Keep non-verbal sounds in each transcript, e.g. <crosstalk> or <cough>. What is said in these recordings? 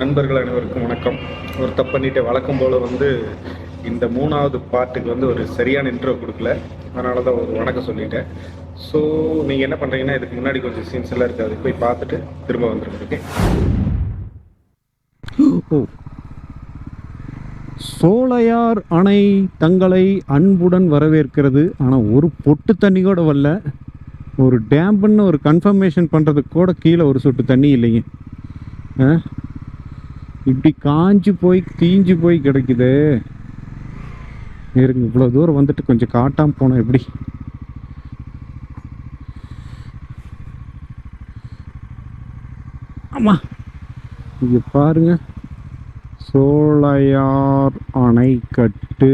நண்பர்கள் அனைவருக்கும் வணக்கம். ஒரு தப்பு பண்ணிட்டு வழக்கம் போல் வந்து இந்த மூணாவது பார்ட்டுக்கு வந்து ஒரு சரியான இன்ட்ரோ கொடுக்கல. அதனால தான் ஒரு வணக்கம் சொல்லிட்டேன். ஸோ நீங்கள் என்ன பண்ணுறீங்கன்னா இதுக்கு முன்னாடி கொஞ்சம் சீன்ஸ் எல்லாம் இருக்குது அதுக்கு போய் பார்த்துட்டு திரும்ப வந்துருக்கு சோழையார் ஓ. சோலையார் அணை தங்களை அன்புடன் வரவேற்கிறது. ஆனால் ஒரு பொட்டு தண்ணி கூட வரல. ஒரு டேம்புன்னு ஒரு கன்ஃபர்மேஷன் பண்ணுறதுக்கு கூட கீழே ஒரு சொட்டு தண்ணி இல்லைங்க. ஆ? இப்படி காஞ்சு போய் தீஞ்சு போய் கிடைக்குது. இருங்க இவ்வளோ தூரம் வந்துட்டு கொஞ்சம் காட்டாமல் போனோம் எப்படி? ஆமாம் இங்கே பாருங்க. சோழையார் அணைக்கட்டு.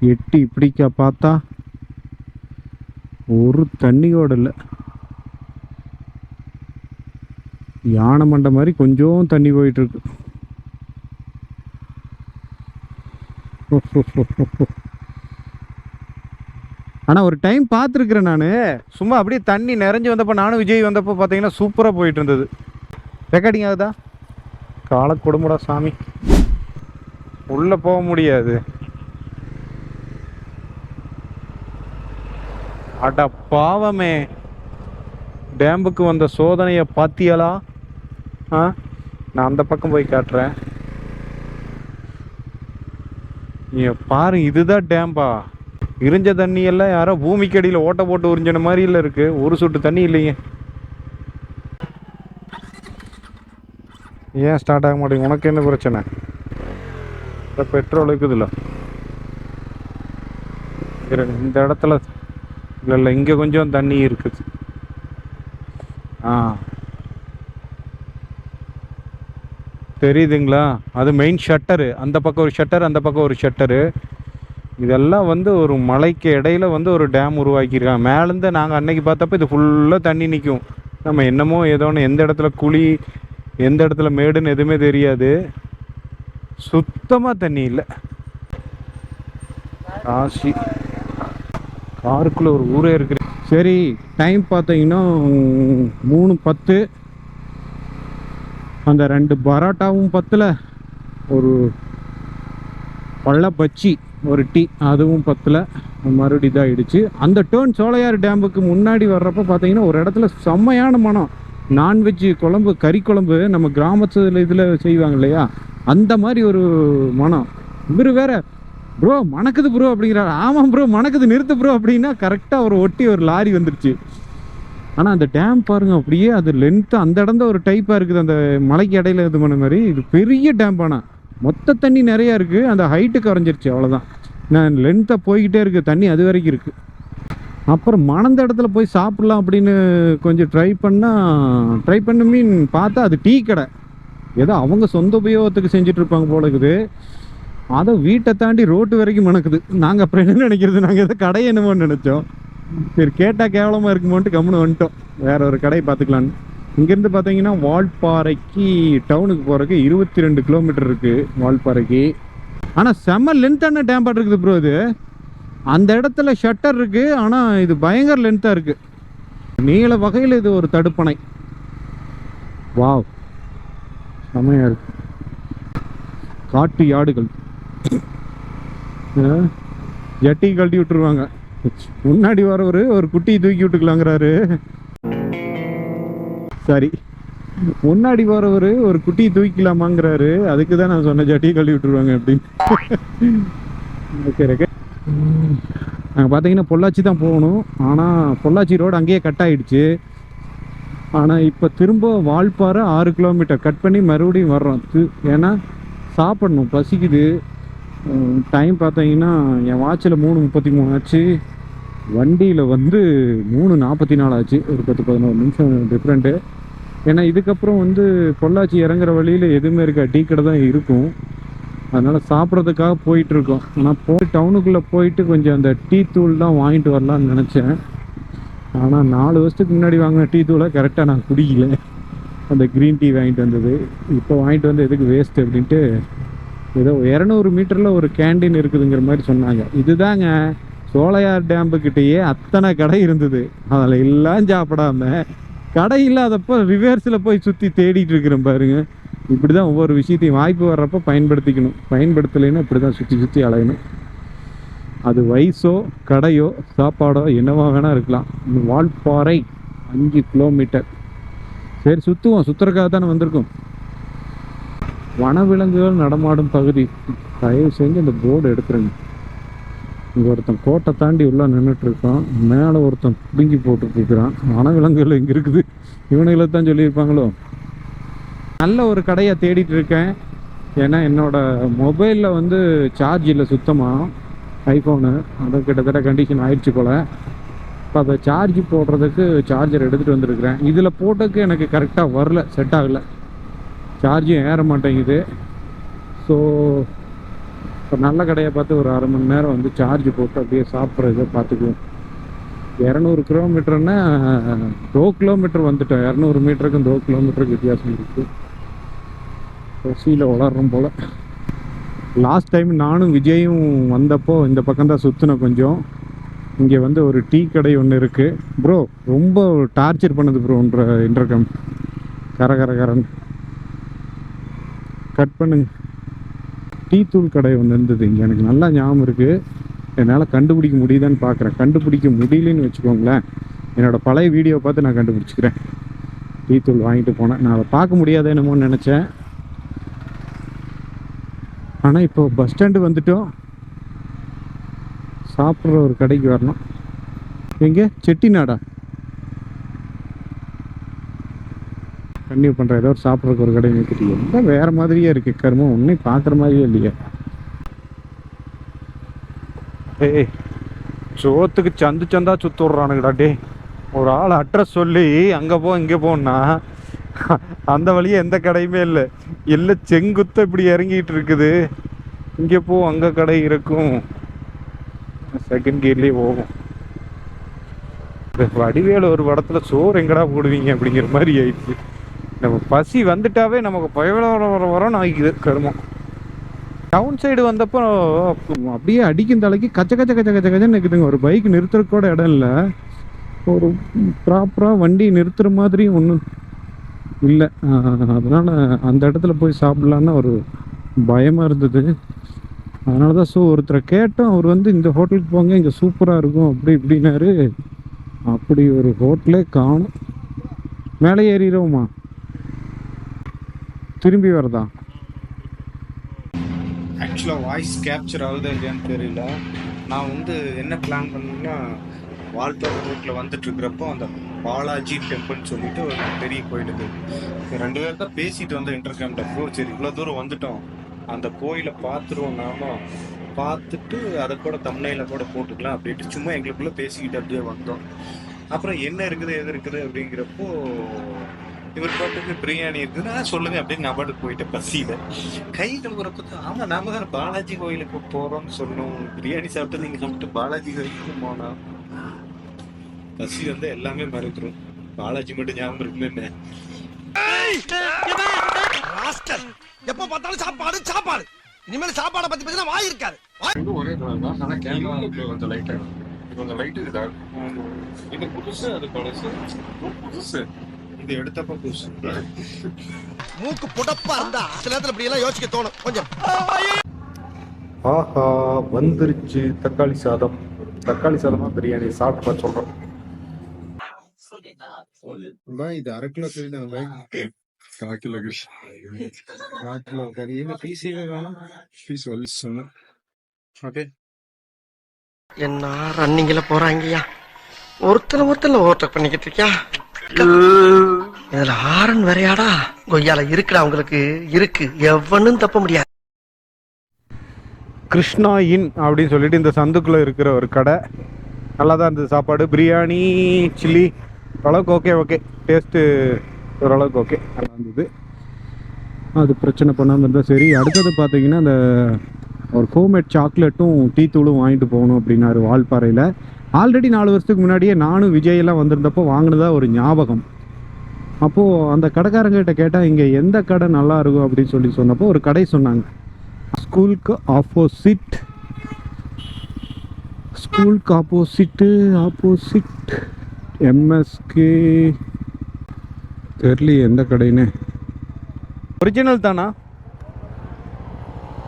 எட்டி இப்படிக்கா பார்த்தா? ஒரு தண்ணியோட இல்லை. யானை மண்டை மாதிரி கொஞ்சம் தண்ணி போயிட்டுருக்கு. ஆனால் ஒரு டைம் பார்த்துருக்குறேன் நான். சும்மா அப்படியே தண்ணி நிறைஞ்சு வந்தப்போ நானும் விஜய் வந்தப்போ பார்த்தீங்கன்னா சூப்பராக போயிட்டு இருந்தது. ரெக்கார்டிங் ஆகுதா? கால கொடுமுடா சாமி. உள்ளே போக முடியாது. அட பாவமே. டேம்புக்கு வந்த சோதனையை பாத்தியலா ஆ? நான் அந்த பக்கம் போய் காட்டுறேன். நீ பாரு இதுதான் டேம்பா. இரிஞ்ச தண்ணியெல்லாம் யாரோ பூமிக்கு அடியில் ஓட்ட போட்டு உறிஞ்சின மாதிரி இல்லை இருக்கு. ஒரு சொட்டு தண்ணி இல்லைங்க ஏன் ஸ்டார்ட் ஆக மாட்டேங்குது? உனக்கு என்ன பிரச்சனை? இந்த பெட்ரோல் இருக்குதுல்ல இந்த இடத்துல இல்லை இல்லை இங்கே கொஞ்சம் தண்ணி இருக்குது ஆ தெரியுதுங்களா? அது மெயின் ஷட்டரு அந்த பக்கம் ஒரு ஷட்டர் அந்த பக்கம் ஒரு ஷட்டரு இதெல்லாம் வந்து ஒரு மலைக்கு இடையில வந்து ஒரு டேம் உருவாக்கியிருக்காங்க. மேலேருந்து நாங்கள் அன்னைக்கு பார்த்தப்ப இது ஃபுல்லாக தண்ணி நிற்கும் நம்ம என்னமோ ஏதோன்னு எந்த இடத்துல குழி எந்த இடத்துல மேடுன்னு எதுவுமே தெரியாது. சுத்தமாக தண்ணி இல்லை. காசி காருக்குள்ளே ஒரு ஊரே இருக்கு சரி டைம் பார்த்தீங்கன்னா மூணு பத்து. அந்த ரெண்டு பரோட்டாவும் பத்தில் ஒரு பள்ள பச்சி ஒரு டீ அதுவும் பத்தில் மறுபடி இதாகிடுச்சு அந்த டேர்ன் சோலையார் டேமுக்கு முன்னாடி வர்றப்ப பார்த்தீங்கன்னா ஒரு இடத்துல செம்மையான மனம் நான்வெஜ் குழம்பு கறி குழம்பு நம்ம கிராமத்தில் இதில் செய்வாங்க இல்லையா? அந்த மாதிரி ஒரு மனம் இவர் வேற ப்ரோ மணக்குது ப்ரோ அப்படிங்கிறாரு. ஆமாம் ப்ரோ மணக்குது நிறுத்து ப்ரோ அப்படின்னா கரெக்டாக ஒரு ஒட்டி ஒரு லாரி வந்துருச்சு. ஆனால் அந்த டேம் பாருங்கள் அப்படியே அது லென்த்து அந்த இடம் ஒரு டைப்பாக இருக்குது. அந்த மலைக்கு இடையில இது பண்ண மாதிரி இது பெரிய டேம் ஆனால் மொத்த தண்ணி நிறையா இருக்குது அந்த ஹைட்டு குறைஞ்சிருச்சு அவ்வளோதான் நான் லென்த்தாக போய்கிட்டே இருக்குது தண்ணி அது வரைக்கும் இருக்குது அப்புறம் மணந்த இடத்துல போய் சாப்பிட்லாம் அப்படின்னு கொஞ்சம் ட்ரை பண்ணால் ட்ரை பண்ண மீன் பார்த்தா அது டீ கடை. ஏதோ அவங்க சொந்த உபயோகத்துக்கு செஞ்சிட்ருப்பாங்க போல இருக்குது. அதை வீட்டை தாண்டி ரோட்டு வரைக்கும் மணக்குது நாங்கள் அப்புறம் என்ன நினைக்கிறது? நாங்கள் ஏதோ கடை என்னமோ நினச்சோம். சரி கேட்டால் கேவலமாக இருக்குமோன்ட்டு கம்முன்னு வந்துட்டோம். வேற ஒரு கடை பார்த்துக்கலான்னு இங்கேருந்து பார்த்தீங்கன்னா வால்பாறைக்கு டவுனுக்கு போகிறதுக்கு இருபத்தி ரெண்டு கிலோமீட்டர் இருக்குது வால்பாறைக்கு ஆனால் செம்ம லென்த்தான டேம்பாட் இருக்குது ப்ரோ இது. அந்த இடத்துல ஷட்டர் இருக்குது ஆனால் இது பயங்கர லென்த்தாக இருக்குது நீள வகையில் இது ஒரு தடுப்பணை. வாவ். செம்மையாக இருக்கு. காட்டு யாடுகள். ஆ, ஜட்டி கழட்டி விட்டுருவாங்க. முன்னாடி வரவர் ஒரு குட்டியை தூக்கி விட்டுக்கலாங்கிறாரு. சரி. முன்னாடி வரவர் ஒரு குட்டியை தூக்கிக்கலாமாங்கிறாரு. அதுக்கு தான் நான் சொன்ன ஜட்டியை கழுவி விட்டுருவாங்க அப்படின்னு. ஓகே ஓகே நாங்கள் பார்த்தீங்கன்னா பொள்ளாச்சி தான் போகணும். ஆனால் பொள்ளாச்சி ரோடு அங்கேயே கட் ஆகிடுச்சு ஆனால் இப்போ திரும்ப வால்பாறை ஆறு கிலோமீட்டர் கட் பண்ணி மறுபடியும் வர்றோம். ஏன்னா சாப்பிடணும் பசிக்குது. டைம் பார்த்தீங்கன்னா என் வாட்சில் மூணு முப்பத்தி மூணு ஆச்சு. வண்டியில் வந்து மூணு நாற்பத்தி நாலு ஆச்சு. ஒரு பத்து பதினோரு நிமிஷம் டிஃப்ரெண்ட்டு ஏன்னா இதுக்கப்புறம் வந்து பொள்ளாச்சி இறங்குற வழியில் எதுவுமே இருக்கா டீ கடை தான் இருக்கும். அதனால் சாப்பிட்றதுக்காக போயிட்டுருக்கோம் ஆனால் போய் டவுனுக்குள்ளே போயிட்டு கொஞ்சம் அந்த டீ தூள் தான் வாங்கிட்டு வரலான்னு நினச்சேன். ஆனால் நாலு வருஷத்துக்கு முன்னாடி வாங்கின டீ தூளை கரெக்டாக நான் குடிக்கல. அந்த க்ரீன் டீ வாங்கிட்டு வந்தது. இப்போ வாங்கிட்டு வந்து எதுக்கு வேஸ்ட் அப்படின்ட்டு ஏதோ இரநூறு மீட்டரில் ஒரு கேண்டீன் இருக்குதுங்கிற மாதிரி சொன்னாங்க. இதுதாங்க சோலையார் டேம்புக்கிட்டேயே அத்தனை கடை இருந்தது. அதில் எல்லாம் சாப்பிடாம கடை இல்லாதப்போ ரிவர்ஸில் போய் சுற்றி தேடிட்டு இருக்கிறேன் பாருங்க. இப்படி தான் ஒவ்வொரு விஷயத்தையும் வாய்ப்பு வர்றப்போ பயன்படுத்திக்கணும். பயன்படுத்தலைன்னா இப்படி தான் சுற்றி சுற்றி அலையணும். அது வயசோ கடையோ சாப்பாடோ என்னவோ வேணால் இருக்கலாம். இந்த வால்பாறை அஞ்சு கிலோமீட்டர் சரி சுற்றுவோம் சுற்றுறதுக்காக தானே வந்திருக்கோம். வனவிலங்குகள் நடமாடும் பகுதி. தயவு செஞ்சு இந்த போர்டு எடுத்துருங்க. இங்கே ஒருத்தன் கோட்டை தாண்டி உள்ளே நின்றுட்டு இருக்கான் மேலே ஒருத்தன் பிடுங்கி போட்டுட்ருக்கிறான். வனவிலங்குகள் இங்கே இருக்குது. இவனுகளை தான் சொல்லியிருப்பாங்களோ? நல்ல ஒரு கடையை தேடிட்டு இருக்கேன் ஏன்னா என்னோட மொபைலில் வந்து சார்ஜ் இல்லை சுத்தமாக ஐஃபோனு. அது கிட்டத்தட்ட கண்டிஷன் ஆயிடுச்சு போல். இப்போ அதை சார்ஜ் போடுறதுக்கு சார்ஜர் எடுத்துகிட்டு வந்திருக்கிறேன். இதில் போட்டதுக்கு எனக்கு கரெக்டாக வரல. செட் ஆகலை. சார்ஜும் ஏற மாட்டேங்குது. ஸோ இப்போ நல்ல கடையை பார்த்து ஒரு அரை மணி நேரம் வந்து சார்ஜ் போட்டு அப்படியே சாப்பிட்றத பார்த்துக்குவோம். இரநூறு கிலோமீட்டர்னா டோ கிலோமீட்டர் வந்துட்டோம். இரநூறு மீட்டருக்கும் டோ கிலோமீட்டருக்கு வித்தியாசம் இருக்குது பசியில் வளர்றோம் போல். லாஸ்ட் டைம் நானும் விஜயும் வந்தப்போ இந்த பக்கம் தான் சுற்றினேன் கொஞ்சம். இங்கே வந்து ஒரு டீ கடை ஒன்று இருக்குது ப்ரோ ரொம்ப டார்ச்சர் பண்ணுது ப்ரோன்ற இன்டர்கம் கர கர கரன் கட் பண்ணுங்க. டீ தூள் கடை ஒன்று இருந்தது. இங்கே எனக்கு நல்லா ஞாபகம் இருக்குது என்னால் கண்டுபிடிக்க முடியுதான்னு பார்க்குறேன் கண்டுபிடிக்க முடியலன்னு வச்சுக்கோங்களேன். என்னோட பழைய வீடியோ பார்த்து நான் கண்டுபிடிச்சிக்கிறேன். டீ தூள் வாங்கிட்டு போனேன். நான் அதை பார்க்க முடியாத என்னமோன்னு நினச்சேன். ஆனால் இப்போ பஸ் ஸ்டாண்டு வந்துட்டோம். சாப்பிட்ற ஒரு கடைக்கு வரணும். எங்கே? செட்டிநாடா? கண்டினியூ பண்ணுற ஏதோ ஒரு சாப்பிட்றதுக்கு ஒரு கடை நிறுத்திட்டு எல்லாம் வேறு மாதிரியே இருக்குது கருமம் ஒன்றும் பார்க்குற மாதிரியே இல்லையே. ஏய் சோத்துக்கு சந்து சந்தா சுத்து விட்றானுங்கடா டே ஒரு ஆள் அட்ரஸ் சொல்லி அங்கே போ இங்கே போன்னா அந்த வழியே எந்த கடையுமே இல்லை. எல்லாம் செங்குத்த இப்படி இறங்கிட்டு இருக்குது. இங்கே போ அங்கே கடை இருக்கும். செகண்ட் கியர்லேயே போகும். இந்த வடிவேல ஒரு படத்தில் சோறு எங்கடா போடுவீங்க அப்படிங்கிற மாதிரி ஆயிடுச்சு. நம்ம பசி வந்துட்டாவே நமக்கு பயவல வர வர வர நாய்க்குது கருமம். டவுன் சைடு வந்தப்போ அப்படியே அடிக்கும் தலைக்கு கச்ச கச்ச கச்ச கச்ச கச்சன்னு நிற்குதுங்க ஒரு பைக் நிறுத்துறதுக்கு கூட இடம் இல்லை. ஒரு ப்ராப்பராக வண்டி நிறுத்துற மாதிரி ஒன்றும் இல்லை. அதனால் அந்த இடத்துல போய் சாப்பிட்லான்னு ஒரு பயமாக இருந்தது. அதனால தான் ஸோ ஒருத்தரை கேட்டோம். அவர் வந்து இந்த ஹோட்டலுக்கு போங்க இங்கே சூப்பராக இருக்கும். அப்படி இப்படின்னாரு. அப்படி ஒரு ஹோட்டலே காணும். மேலே ஏறிடுவோமா? திரும்பி வரதா? ஆக்சுவலாக வாய்ஸ் கேப்சர் ஆகுதா இல்லையான்னு தெரியல. நான் வந்து என்ன பிளான் பண்ணேன்னா வால்பாறை ரோட்டில் வந்துட்டு இருக்கிறப்போ அந்த பாலாஜி டெம்பிள்னு சொல்லிட்டு ஒரு பெரிய கோயில் இது. ரெண்டு பேர் தான் பேசிட்டு வந்த இன்டர்கேம்ல சரி இவ்வளோ தூரம் வந்துட்டோம். அந்த கோயிலை பார்த்துருவோம் நாம. பார்த்துட்டு அதை கூட தமிழையில கூட போட்டுக்கலாம் அப்படின்ட்டு சும்மா எங்களுக்குள்ளே பேசிக்கிட்டு அப்படியே வந்தோம். அப்புறம் என்ன இருக்குது எது இருக்குது அப்படிங்கிறப்போ இவர் பாட்டுக்கு பிரியாணி இருக்குதுன்னா சொல்லுங்க அப்படின்னு நான் பாட்டுக்கு போயிட்டு பசியில கை கழுவுறப்ப தான், ஆமா நாம தான் பாலாஜி கோயிலுக்கு போறோம்னு சொன்னோம். பிரியாணி சாப்பிட்டு நீங்க சாப்பிட்டு பாலாஜி கோயிலுக்கு போனா? பசி வந்து எல்லாமே மறந்துடும் பாலாஜி மட்டும் ஞாபகம் இருக்குன்னு என்ன ராஸ்கல். எப்ப பார்த்தாலும் சாப்பாடு சாப்பாடு. இனிமேல் சாப்பாடை பத்தி பேசினா வாய் இருக்காது. ஒரே கலர் தான். ஆனா கேமரா கொஞ்சம் லைட்டா கொஞ்சம் லைட் இது. இது புதுசு அது பழசு. புதுசு. இது எடுத்தப்ப புதுசு மூக்கு புடப்பா இருந்தா சில நேரத்துல இப்படி எல்லாம் யோசிக்க தோணும். கொஞ்சம். ஆஹா வந்துருச்சு. தக்காளி சாதம். தக்காளி சாதமா பிரியாணி சாப்பிட்டு பார்த்து சொல்றோம். இது அரை கிலோ கறி தான். கால் கிலோ கிரி அரை கிலோ கறி. பீஸே வேணும்? பீஸ் வலி சொன்னேன். ஓகே என்ன ரன்னிங்ல போறாங்கய்யா? ஒருத்தன ஒருத்தன ஓவர்டேக் பண்ணிக்கிட்டு இருக்கியா? இதுல ஆரன் வேறையாடா கொய்யால இருக்குடா உங்களுக்கு. இருக்கு. எவனும் தப்ப முடியாது. கிருஷ்ணா இன் அப்படின்னு சொல்லிட்டு இந்த சந்துக்குள்ளே இருக்கிற ஒரு கடை. நல்லா தான் இருந்தது சாப்பாடு. பிரியாணி சில்லி ஓரளவுக்கு ஓகே ஓகே டேஸ்ட்டு ஓரளவுக்கு ஓகே நல்லா இருந்தது. அது பிரச்சனை பண்ணாமல் இருந்தால் சரி. அடுத்தது பார்த்தீங்கன்னா அந்த ஒரு ஹோம்மேட் சாக்லேட்டும் டீ தூளும் வாங்கிட்டு போகணும் அப்படின்னாரு வால்பாறையில். ஆல்ரெடி நாலு வருஷத்துக்கு முன்னாடியே நானும் விஜய் எல்லாம் வந்திருந்தப்போ வாங்கினதா ஒரு ஞாபகம். அப்போது அந்த கடைக்காரங்கிட்ட கேட்டால் இங்கே எந்த கடை நல்லா இருக்கும்? அப்படின்னு சொல்லி சொன்னப்போ ஒரு கடை சொன்னாங்க. ஸ்கூலுக்கு ஆப்போசிட். ஸ்கூலுக்கு ஆப்போசிட்டு ஆப்போசிட். எம்எஸ்கே. தெரியல எந்த கடைன்னு. ஒரிஜினல் தானா?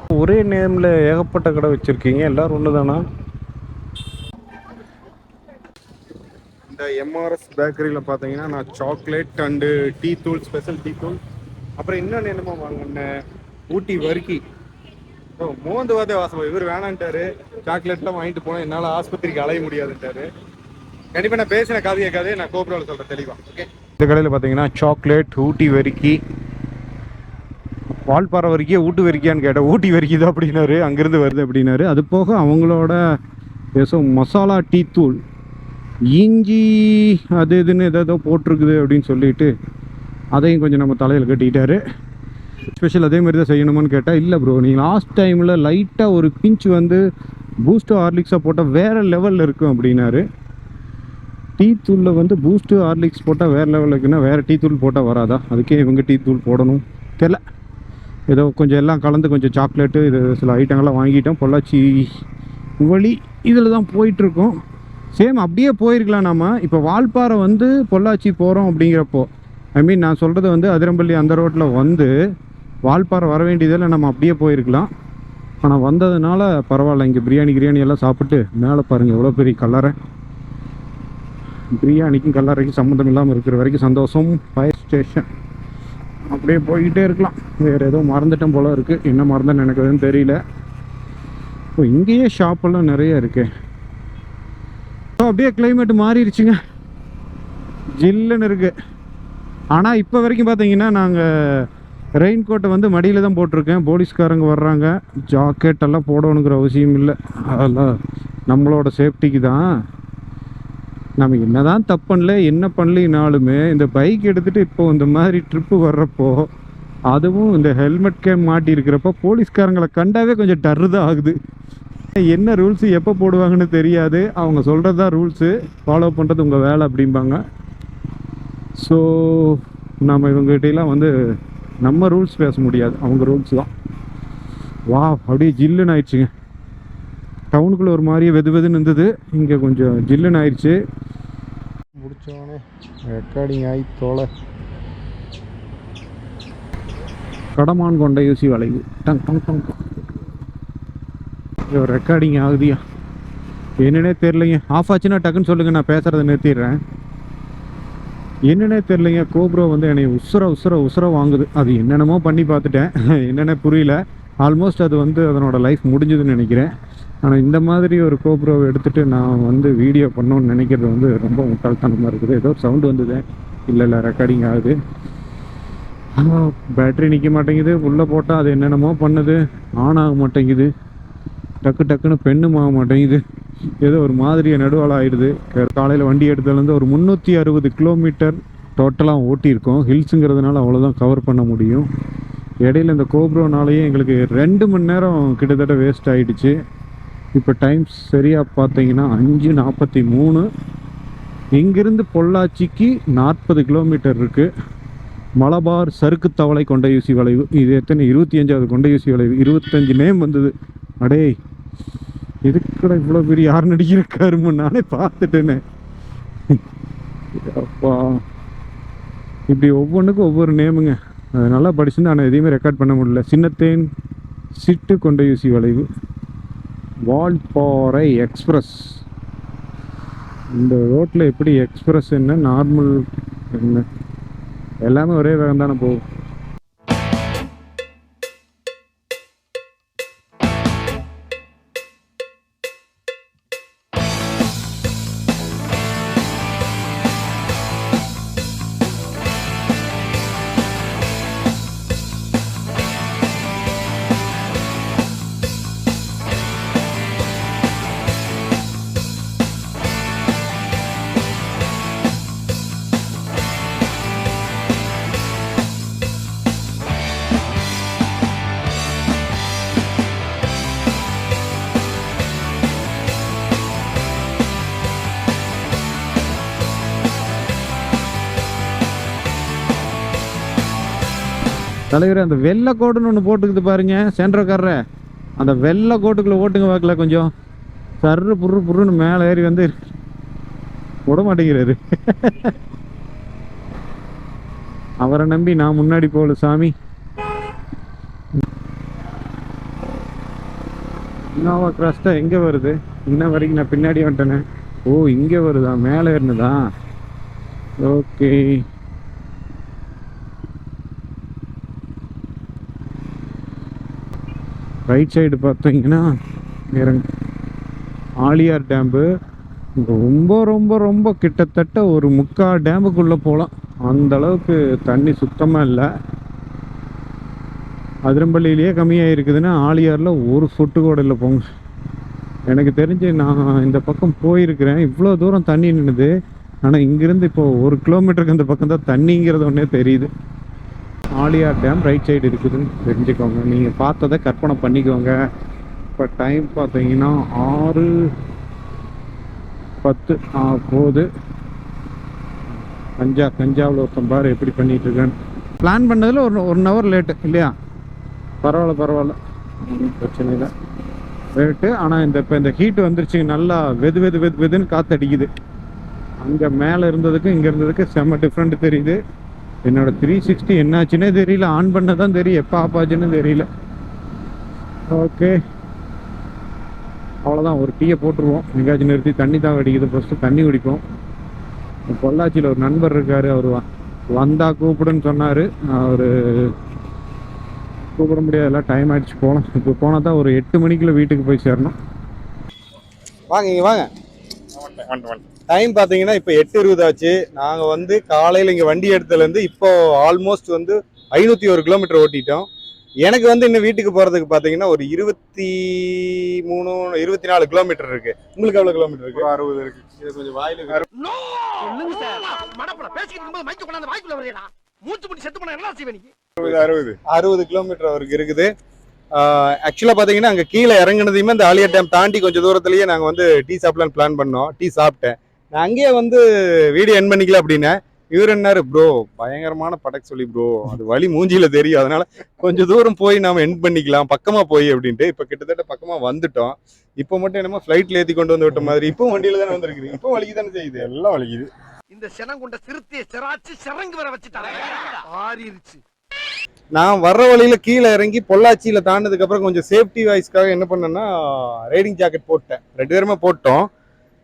ஒரே நேமில் ஏகப்பட்ட கடை வச்சுருக்கீங்க. எல்லோரும் ஒன்று தானா இந்த எம்ஆர்எஸ் பேக்கரியில் பார்த்தீங்கன்னா நான் சாக்லேட் அண்டு டீ தூள் ஸ்பெஷல் டீ தூள் அப்புறம் இன்னொன்று என்னமோ வாங்கினேன். ஊட்டி வறுக்கி ஓ மோந்து வாதே வாசம் இவர் வேணான்ட்டாரு. சாக்லேட்லாம் வாங்கிட்டு போனால் என்னால் ஆஸ்பத்திரிக்கு அலைய முடியாதுன்ட்டாரு. கண்டிப்பாக நான் பேசின கதையை கதையை நான் கோபுராவில் சொல்கிறேன் தெளிவாக ஓகே இந்த கடையில் பார்த்தீங்கன்னா சாக்லேட் ஊட்டி வரிக்கி. வால்பாறை வரைக்கும் ஊட்டு வரிக்கியான்னு கேட்டேன் ஊட்டி வரிக்கி அப்படின்னாரு. அங்கேருந்து வருது அப்படின்னாரு. அது போக அவங்களோட ஏதோ மசாலா டீ தூள். இஞ்சி அது இதுன்னு ஏதோ போட்டிருக்குது அப்படின்னு சொல்லிட்டு அதையும் கொஞ்சம் நம்ம தலையில் கட்டிக்கிட்டாரு. ஸ்பெஷல் அதே மாதிரி தான் செய்யணுமான்னு கேட்டால் இல்லை ப்ரோ நீங்கள் லாஸ்ட் டைமில் லைட்டாக ஒரு பிஞ்ச் வந்து பூஸ்ட்டு ஹார்லிக்ஸாக போட்டால் வேறு லெவலில் இருக்கும் அப்படின்னாரு. டீ தூளில் வந்து பூஸ்ட்டு ஹார்லிக்ஸ் போட்டால் வேறு லெவலில் இருக்குன்னா வேறு டீ தூள் போட்டால் வராதா? அதுக்கே இவங்க டீ தூள் போடணும். தெரில ஏதோ கொஞ்சம் எல்லாம் கலந்து கொஞ்சம் சாக்லேட்டு இது சில ஐட்டங்கள்லாம் வாங்கிட்டோம். பொள்ளாச்சி வழி இதில் தான் போயிட்டுருக்கோம் சேம் அப்படியே போயிருக்கலாம் நாம. இப்போ வால்பாறை வந்து பொள்ளாச்சி போகிறோம் அப்படிங்கிறப்போ ஐ மீன் நான் சொல்கிறது வந்து அதிரம்பள்ளி அந்த ரோட்டில் வந்து வால்பாறை வர வேண்டியதில் நம்ம அப்படியே போயிருக்கலாம். ஆனால் வந்ததுனால பரவாயில்ல இங்கே பிரியாணி கிரியாணி எல்லாம் சாப்பிட்டு மேலே பாருங்கள் எவ்வளோ பெரிய கல்லறை. பிரியாணிக்கும் கல்லறைக்கும் சம்மந்தம் இல்லாமல் இருக்கிற வரைக்கும் சந்தோஷம் ஃபயர் ஸ்டேஷன் அப்படியே போய்கிட்டே இருக்கலாம். வேறு ஏதோ மறந்துட்டேன் போல இருக்குது என்ன மறந்தேன்னு எனக்கு எதுவும் தெரியல. இப்போ இங்கேயே ஷாப்பெல்லாம் நிறைய இருக்குது அப்படியே கிளைமேட் மாறிடுச்சுங்க. ஜில்லுன்னு இருக்குது ஆனால் இப்போ வரைக்கும் பார்த்தீங்கன்னா நாங்கள் ரெயின் கோட்டை வந்து மடியில் தான் போட்டிருக்கேன். போலீஸ்காரங்க வர்றாங்க. ஜாக்கெட் எல்லாம் போடணுங்கிற அவசியம் இல்லை. அதெல்லாம் நம்மளோட சேஃப்டிக்கு தான். நம்ம என்னதான் தப்பு பண்ணல என்ன பண்ணலினாலுமே இந்த பைக் எடுத்துகிட்டு இப்போ இந்த மாதிரி ட்ரிப்பு வர்றப்போ அதுவும் இந்த ஹெல்மெட் கேம் மாட்டியிருக்கிறப்போ போலீஸ்காரங்களை கண்டாவே கொஞ்சம் டர்ரு தான் ஆகுது. என்ன ரூல்ஸு எப்போ போடுவாங்கன்னு தெரியாது. அவங்க சொல்கிறது தான் ரூல்ஸு ஃபாலோ பண்ணுறது உங்கள் வேலை அப்படிம்பாங்க. ஸோ நம்ம இவங்ககிட்டலாம் வந்து நம்ம ரூல்ஸ் பேச முடியாது. அவங்க ரூல்ஸ் தான். வா அப்படியே ஜில்லுன்னு ஆயிடுச்சுங்க. டவுனுக்குள்ளே ஒரு மாதிரியே வெது வெதுன்னு இருந்தது. இங்கே கொஞ்சம் ஜில்லுன்னு ஆயிடுச்சு. முடிச்சோடனே ரெக்கார்டிங் ஆகி தோலை. கடமான் கொண்ட யூசி வளைவு. டங் டங் டங். ஐயோ ரெக்கார்டிங் ஆகுதியா? என்னன்னே தெரிலைங்க ஆஃப் ஆச்சுன்னா டக்குன்னு சொல்லுங்கள் நான் பேசுகிறத நிறுத்திடுறேன். என்னன்னே தெரிலைங்க கோப்ரோ வந்து என்னை உசுர உசுர உசுர வாங்குது. அது என்னென்னமோ பண்ணி பார்த்துட்டேன். <laughs> என்னென்ன புரியல. ஆல்மோஸ்ட் அது வந்து அதனோட லைஃப் முடிஞ்சதுன்னு நினைக்கிறேன். ஆனால் இந்த மாதிரி ஒரு கோப்ரோவை எடுத்துகிட்டு நான் வந்து வீடியோ பண்ணணும்னு நினைக்கிறது வந்து ரொம்ப முட்டாள்தனமாக இருக்குது. ஏதோ சவுண்டு வந்தது. இல்லை இல்லை ரெக்கார்டிங் ஆகுது. பேட்டரி நிற்க மாட்டேங்குது. உள்ளே போட்டால் அது என்னென்னமோ பண்ணுது. ஆன் ஆக மாட்டேங்குது. டக்கு டக்குன்னு பெண்ணும் ஆக மாட்டேங்குது. ஏதோ ஒரு மாதிரியை நடுவால் ஆயிடுது. காலையில் வண்டி எடுத்ததுலேருந்து ஒரு முந்நூற்றி அறுபது கிலோமீட்டர் டோட்டலாக ஓட்டியிருக்கோம். ஹில்ஸுங்கிறதுனால அவ்வளோதான் கவர் பண்ண முடியும். இடையில இந்த கோப்ரோனாலேயே எங்களுக்கு ரெண்டு மணி நேரம் கிட்டத்தட்ட வேஸ்ட் ஆகிடுச்சு இப்போ டைம் சரியாக பார்த்தீங்கன்னா அஞ்சு நாற்பத்தி மூணு. இங்கிருந்து பொள்ளாச்சிக்கு நாற்பது கிலோமீட்டர் இருக்குது மலபார் சறுக்கு தவளை கொண்ட யூசி வளைவு. இது எத்தனை? இருபத்தி அஞ்சாவது கொண்ட யூசி வளைவு. இருபத்தஞ்சு நேம் வந்தது. அடே எதுக்கடா இவ்வளோ பெரிய யார் நடிக்கிற நானே பார்த்துட்டேனே. அப்பா. இப்படி ஒவ்வொன்றுக்கும் ஒவ்வொரு நேமுங்க. அது நல்லா படிச்சுன்னு ஆனால் எதையுமே ரெக்கார்ட் பண்ண முடியல. சின்னத்தேன் சிட்டு கொண்ட யூசி வளைவு வால்பாறை எக்ஸ்பிரஸ். இந்த ரோட்டில் எப்படி எக்ஸ்பிரஸ் என்ன நார்மல் என்ன? எல்லாமே ஒரே வேகம் தானே போகும். தலைவர் அந்த வெள்ளை கோட்டுன்னு ஒன்று போட்டுக்குது பாருங்க சென்ட்ரோக்காரர. அந்த வெள்ளை கோட்டுக்குள்ளே ஓட்டுங்க பார்க்கல கொஞ்சம். சர்ரு புர்ரு புர்ருன்னு மேலே ஏறி வந்து விட மாட்டேங்கிறாரு. அவரை நம்பி நான் முன்னாடி போகல சாமி. இன்னோவா கிராஸ்டா எங்கே வருது? இன்ன வரைக்கும் நான் பின்னாடி வந்துட்டேனே. ஓ இங்கே வருதா? மேலே ஏறினதா? ஓகே. ரைட் சைடு பார்த்தீங்கன்னா இறங்க ஆலியார் டேம்பு. ரொம்ப ரொம்ப ரொம்ப கிட்டத்தட்ட ஒரு முக்கால் டேமுக்குள்ளே போகலாம். அந்த அளவுக்கு தண்ணி சுத்தமாக இல்லை. அதிரம்பள்ளியிலேயே கம்மியாக இருக்குதுன்னா ஆலியாரில் ஒரு சொட்டு கூட இல்லை போங்க. எனக்கு தெரிஞ்சு நான் இந்த பக்கம் போயிருக்கிறேன். இவ்வளோ தூரம் தண்ணி நின்னுது. ஆனால் இங்கேருந்து இப்போ ஒரு கிலோமீட்டருக்கு இந்த பக்கம் தான் தண்ணிங்கிறது ஒன்றே தெரியுது. ஆலியார் டேம் ரைட் சைடு இருக்குதுன்னு தெரிஞ்சுக்கோங்க. நீங்கள் பார்த்ததை கற்பனை பண்ணிக்கோங்க. இப்போ டைம் பார்த்தீங்கன்னா ஆறு பத்து போகுது. கஞ்சா கஞ்சாவில் ஒருத்தன் எப்படி பண்ணிகிட்டு இருக்கான்னு பிளான் பண்ணதில் ஒரு ஒன் ஹவர் லேட்டு இல்லையா? பரவாயில்ல பரவாயில்ல. பிரச்சனை இல்லை. லேட்டு ஆனால் இந்த இப்போ இந்த ஹீட் வந்துருச்சு நல்லா வெது வெது வெது வெதுன்னு காற்றடிக்குது அங்கே மேலே இருந்ததுக்கும் இங்கே இருந்ததுக்கு செம்ம டிஃப்ரெண்ட் தெரியுது. என்னோட த்ரீ சிக்ஸ்டி என்னாச்சுன்னே தெரியல. ஆன் பண்ண தான் தெரியும். எப்போ ஆஃப் ஆச்சுன்னு தெரியல. ஓகே அவ்வளோதான் ஒரு டீயை போட்டுருவோம். எங்கேயாச்சும் நிறுத்தி தண்ணி தான் அடிக்குது. ஃபஸ்ட்டு தண்ணி குடிப்போம். பொள்ளாச்சியில் ஒரு நண்பர் இருக்கார். அவர் வந்தா கூப்பிடுன்னு சொன்னார். அவர் கூப்பிட முடியாதுல்ல டைம் ஆயிடுச்சு. போகலாம் இப்போ போனால் தான் ஒரு எட்டு மணிக்குள்ள வீட்டுக்கு போய் சேரணும். வாங்க இங்க வாங்க. டைம் பார்த்தீங்கன்னா இப்போ எட்டு இருபது ஆச்சு. நாங்கள் வந்து காலையில் இங்கே வண்டி எடுத்ததுலேருந்து இப்போ ஆல்மோஸ்ட் வந்து ஐநூற்றி ஒரு கிலோமீட்டர் ஓட்டிட்டோம். எனக்கு வந்து இன்னும் வீட்டுக்கு போகிறதுக்கு பார்த்தீங்கன்னா ஒரு இருபத்தி மூணு இருபத்தி நாலு கிலோமீட்டர் இருக்கு. உங்களுக்கு எவ்வளோ கிலோமீட்டர் இருக்கு? அறுபது இருக்கு. இது கொஞ்சம் வாயில அறுபது அறுபது. கிலோமீட்டர் அவருக்கு இருக்குது. ஆக்சுவலாக பார்த்தீங்கன்னா அங்கே கீழே இறங்குனதையுமே அந்த ஆலியா டேம் தாண்டி கொஞ்சம் தூரத்துலயே நாங்கள் வந்து டீ சாப்பிடலான்னு பிளான் பண்ணோம். டீ சாப்பிட்டேன். நான் அங்கேயே வந்து வீடியோ என் பண்ணிக்கல அப்படின்னேன் இவர் என்னாரு? ப்ரோ பயங்கரமான படக்கு சொல்லி ப்ரோ. அது வழி மூஞ்சியில தெரியும். அதனால கொஞ்சம் தூரம் போய் நாம என் பண்ணிக்கலாம். பக்கமா போய் அப்படின்ட்டு இப்போ கிட்டத்தட்ட பக்கமா வந்துட்டோம். இப்போ மட்டும் என்னமோ ஃப்ளைட்ல ஏத்தி கொண்டு வந்து விட்ட மாதிரி. இப்போ வண்டியில தானே வந்திருக்குது. இப்போ வலிக்கு தானே செய்யுது. எல்லாம் வலிக்குது. இந்த சினம் கொண்ட சிறுத்தையை சிராச்சு சிறங்கு வர வச்சுட்டாங்க. ஆறிருச்சு. நான் வர்ற வழியில கீழே இறங்கி பொள்ளாச்சியில தாண்டதுக்கு அப்புறம் கொஞ்சம் சேஃப்டி வைஸ்க்காக என்ன பண்ணேன்னா ரைடிங் ஜாக்கெட் போட்டேன். ரெண்டு பேருமே போட்டோம்.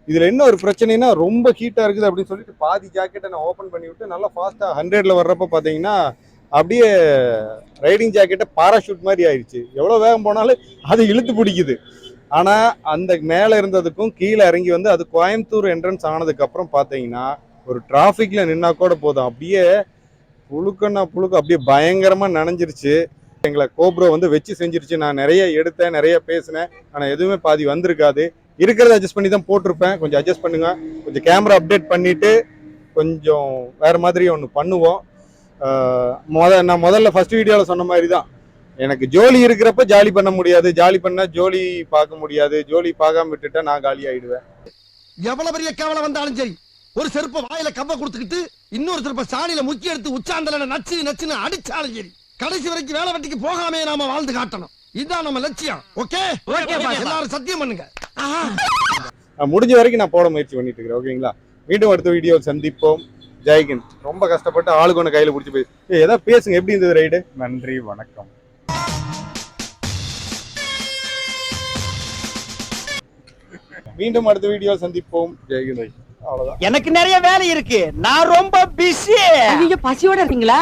இதில் என்ன ஒரு பிரச்சனைனா ரொம்ப ஹீட்டாக இருக்குது அப்படின்னு சொல்லிட்டு பாதி ஜாக்கெட்டை நான் ஓப்பன் பண்ணி விட்டு நல்லா ஃபாஸ்ட்டாக ஹண்ட்ரடில் வர்றப்ப பார்த்தீங்கன்னா அப்படியே ரைடிங் ஜாக்கெட்டை பாராஷூட் மாதிரி ஆயிடுச்சு எவ்வளோ வேகம் போனாலும் அது இழுத்து பிடிக்குது. ஆனால் அந்த மேலே இருந்ததுக்கும் கீழே இறங்கி வந்து அது கோயம்புத்தூர் என்ட்ரன்ஸ் ஆனதுக்கப்புறம் பார்த்தீங்கன்னா ஒரு டிராஃபிக்கில் நின்னா கூட போதும். அப்படியே புழுக்கன்னா புழுக்க அப்படியே பயங்கரமாக நனைஞ்சிருச்சு. எங்களை கோப்ரோ வந்து வச்சு செஞ்சிருச்சு. நான் நிறைய எடுத்தேன் நிறைய பேசினேன். ஆனால் எதுவுமே பாதி வந்திருக்காது. இருக்கிறத அட்ஜஸ்ட் பண்ணி தான் போட்டிருப்பேன். கொஞ்சம் அட்ஜஸ்ட் பண்ணுங்க. கொஞ்சம் கேமரா அப்டேட் பண்ணிட்டு கொஞ்சம் வேற மாதிரி ஒன்று பண்ணுவோம். முத நான் முதல்ல ஃபர்ஸ்ட் வீடியோவில் சொன்ன மாதிரி தான். எனக்கு ஜோலி இருக்கிறப்ப ஜாலி பண்ண முடியாது. ஜாலி பண்ணா ஜோலி பார்க்க முடியாது. ஜோலி பார்க்காம விட்டுட்டா நான் காலி ஆயிடுவேன். எவ்வளவு பெரிய கேவலம் வந்தாலும் சரி ஒரு செருப்ப வாயில கம்ப கொடுத்துக்கிட்டு இன்னொரு செருப்ப சாணியில முக்கி எடுத்து உச்சாந்தல நச்சு நச்சுன்னு அடிச்சாலும் சரி கடைசி வரைக்கும் வேலை வெட்டிக்கு போகாமே நாம வாழ்ந்து காட்டணும். இதுதான் நம்ம லட்சியம். ஓகே எல்லாரும் சத்தியம் பண்ணுங்க. முடிஞ்ச வரைக்கும் நான் போட முயற்சி பண்ணிட்டு இருக்கிறேன் ஓகேங்களா? மீண்டும் அடுத்த வீடியோ சந்திப்போம். ஜெய்கின் ரொம்ப கஷ்டப்பட்டு ஆளுக்கு ஒன்று கையில் பிடிச்சி போய் ஏதாவது பேசுங்க எப்படி இருந்தது ரைடு நன்றி வணக்கம். மீண்டும் அடுத்த வீடியோ சந்திப்போம். ஜெய்கின் அவ்வளோதான் எனக்கு நிறைய வேலை இருக்கு. நான் ரொம்ப பிஸி பசியோட இருக்கீங்களா?